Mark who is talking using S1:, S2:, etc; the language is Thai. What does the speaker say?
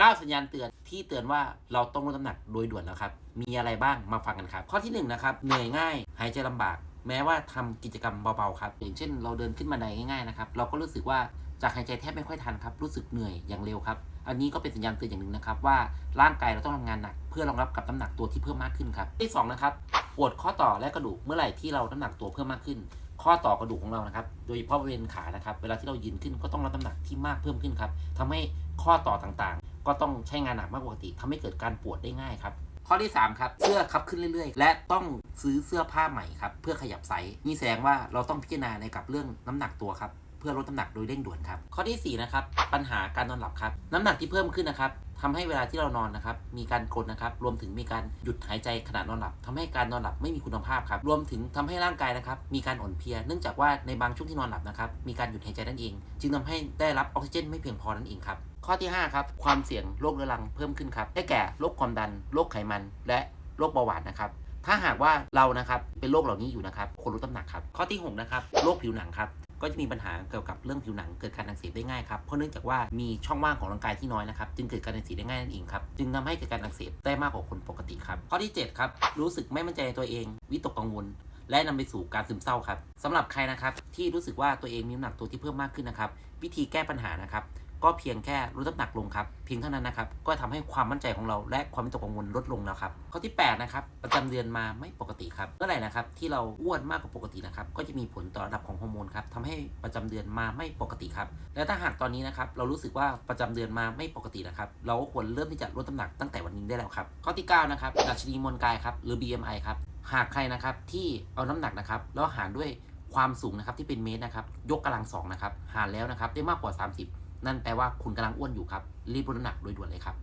S1: 9 สัญญาณเตือนที่เตือนว่าเราต้องลดน้ำหนักโดยด่วนแล้วครับ มีอะไรบ้างมาฟังกันครับ ข้อที่1นนะครับ เหนื่อยง่าย หายใจลำบาก แม้ว่าทำกิจกรรมเบาๆครับ อย่างเช่น เราเดินขึ้นบันไดง่ายๆนะครับ เราก็รู้สึกว่าจากหายใจแทบไม่ค่อยทันครับ รู้สึกเหนื่อยอย่างเร็วครับ อันนี้ก็เป็นสัญญาณเตือนอย่างหนึ่งนะครับว่าร่างกายเราต้องทำงานหนัก เพื่อรองรับกับน้ำหนักตัวที่เพิ่มมากขึ้นครับ ที่สองนะครับ ปวดข้อต่อและกระดูก เมื่อไหร่ที่เราน้ำหนักตัวเพิ่มมากขึ้น ข้อต่อกระดูกของเรานะครับ โดยเฉพาะบริเวณขานะครับ เวลาที่เรายืนขึ้นก็ต้องรับน้ำหนักที่มากเพิ่มขึ้นครับทำให้ข้อต่อต่าง ก็ต้องใช้งานหนักมากกว่าปกติทำให้เกิดการปวดได้ง่ายครับ ข้อที่ 3 ครับ เสื้อคับขึ้นเรื่อยๆ และต้องซื้อเสื้อผ้าใหม่ครับ เพื่อขยับไซส์นี่แสดงว่าเราต้องพิจารณาในกับเรื่องน้ำหนักตัวครับเพื่อลดน้ำหนักโดยเร่งด่วนครับ ข้อที่ 4 นะครับ ปัญหาการนอนหลับครับ น้ำหนักที่เพิ่มขึ้นนะครับ ทำให้เวลาที่เรานอนนะครับ มีการกรนนะครับ รวมถึงมีการหยุดหายใจขณะนอนหลับทำให้การนอนหลับไม่มีคุณภาพครับ รวมถึงทำให้ร่างกายนะครับ มีการอ่อนเพลีย เนื่องจากว่าในบางช่วงที่นอนหลับนะครับ มีการหยุดหายใจนั่นเอง จึงทำให้ได้รับออกซิเจนไม่เพียงพอนั่นเองครับ ข้อที่ 5 ครับ ความเสี่ยงโรคเรื้อรังเพิ่มขึ้นครับ ได้แก่โรคความดัน โรคไขมัน และโรคเบาหวานนะครับถ้าหากว่าเรานะครับเป็นโรคเหล่านี้อยู่นะครับควรลดน้ำหนักครับ ข้อที่ 6 นะครับโรคผิวหนังครับ ก็จะมีปัญหาเกี่ยวกับเรื่องผิวหนังเกิดการอักเสบได้ง่ายครับเพราะเนื่องจากว่ามีช่องว่างของร่างกายที่น้อยนะครับจึงเกิดการอักเสบได้ง่ายนั่นเองครับจึงทำให้เกิดการอักเสบได้มากกว่าคนปกติครับข้อที่7ครับรู้สึกไม่มั่นใจในตัวเอง วิตกกังวล และนำไปสู่การซึมเศร้าครับสำหรับใครนะครับที่รู้สึกว่าตัวเองมีน้ำหนักตัวที่เพิ่มมากขึ้นนะครับวิธีแก้ปัญหานะครับ ก็เพียงแค่ลดน้ำหนักลงครับ เพียงเท่านั้นนะครับ ก็ทำให้ความมั่นใจของเราและความวิตกกังวลลดลงแล้วครับ ข้อที่ 8 นะครับ ประจำเดือนมาไม่ปกติครับ เมื่อไหร่นะครับที่เราอ้วนมากกว่าปกตินะครับ ก็จะมีผลต่อระดับของฮอร์โมนครับทำให้ประจำเดือนมาไม่ปกติครับ และถ้าหากตอนนี้นะครับเรารู้สึกว่าประจำเดือนมาไม่ปกตินะครับ เราก็ควรเริ่มที่จะลดน้ำหนักตั้งแต่วันนี้ได้แล้วครับ ข้อที่ 9 นะครับ ดัชนีมวลกายครับ หรือ BMI ครับ หากใครนะครับที่เอาน้ำหนักนะครับแล้วหารด้วยความสูงนะครับที่เป็นเมตรนะครับ ยกกำลังสองนะครับ หารแล้วนะครับได้มากกว่า 30 นั่นแปลว่าคุณกำลังอ้วนอยู่ครับ รีบลดน้ำหนักโดยด่วนเลยครับ